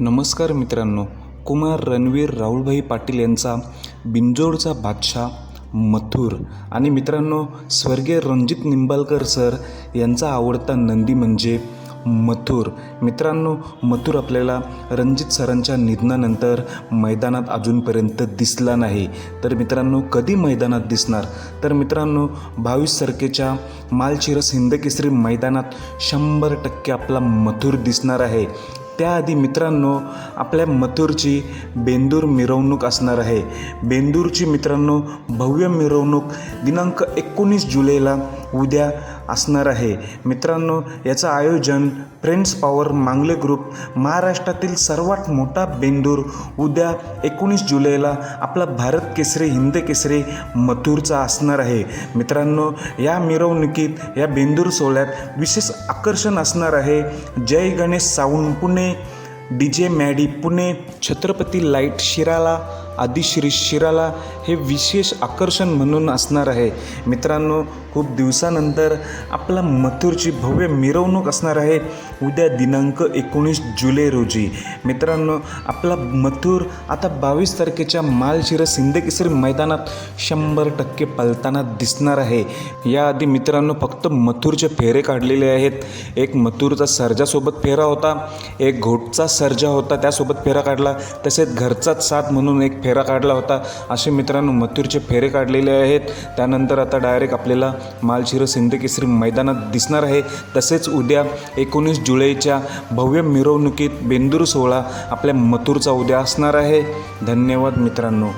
नमस्कार मित्रांनो कुमार रणवीर राहुलभाई पाटील यांचा बिंजोडचा बादशाह मथुर आणि मित्रांनो स्वर्गीय रणजित निंबाळकर सर यांचा आवडता नंदी म्हणजे मथुर. मित्रांनो मथुर आपल्याला रणजित सरांच्या निधनानंतर मैदानात अजूनपर्यंत दिसला नाही. तर मित्रांनो कधी मैदानात दिसणार? तर मित्रांनो बावीस तारखेच्या मालचिरस हिंदकेसरी मैदानात शंभर टक्के आपला मथुर दिसणार आहे. त्याआधी मित्रांनो आपल्या मथुरची बेंदूर मिरवणूक असणार आहे. बेंदूरची मित्रांनो भव्य मिरवणूक दिनांक एकोणीस जुलैला उद्या असणार आहे. मित्रांनो याचं आयोजन फ्रेंड्स पॉवर मांगले ग्रुप महाराष्ट्रातील सर्वात मोठा बेंदूर उद्या एकोणीस जुलैला आपला भारत केसरी हिंद केसरी मथुरचा असणार आहे. मित्रांनो या मिरवणुकीत या बेंदूर सोहळ्यात विशेष आकर्षण असणार आहे. Jai Ganesh sound Pune. D J Maddy Pune. Chhatrapati light Shirala Aadishree Shirala हे विशेष आकर्षण म्हणून असणार आहे. मित्रांनो खूप दिवसानंतर आपला मथुरची भव्य मिरवणूक असणार आहे. उद्या दिनांक एकोणीस जुलै रोजी. मित्रांनो आपला मथुर आता बावीस तारखेच्या मालशिरा सिंदकेसरी मैदानात शंभर टक्के पलताना दिसणार आहे. याआधी मित्रांनो फक्त मथुरचे फेरे काढलेले आहेत. एक मथुरचा सर्जासोबत फेरा होता एक घोटचा सर्जा होता त्यासोबत फेरा काढला. तसेच घरचाच साथ म्हणून एक फेरा काढला होता. असे मित्रांनो मथुरचे फेरे काढलेले आहेत. त्यानंतर आता डायरेक्ट आपल्याला मालशिरस सिंधकेसरी मैदानात दिसणार आहे. तसेच उद्या एकोणीस जुलैच्या भव्य मिरवणुकीत बेंदूर सोहळा आपल्या मथुरचा उद्या असणार आहे. धन्यवाद मित्रांनो.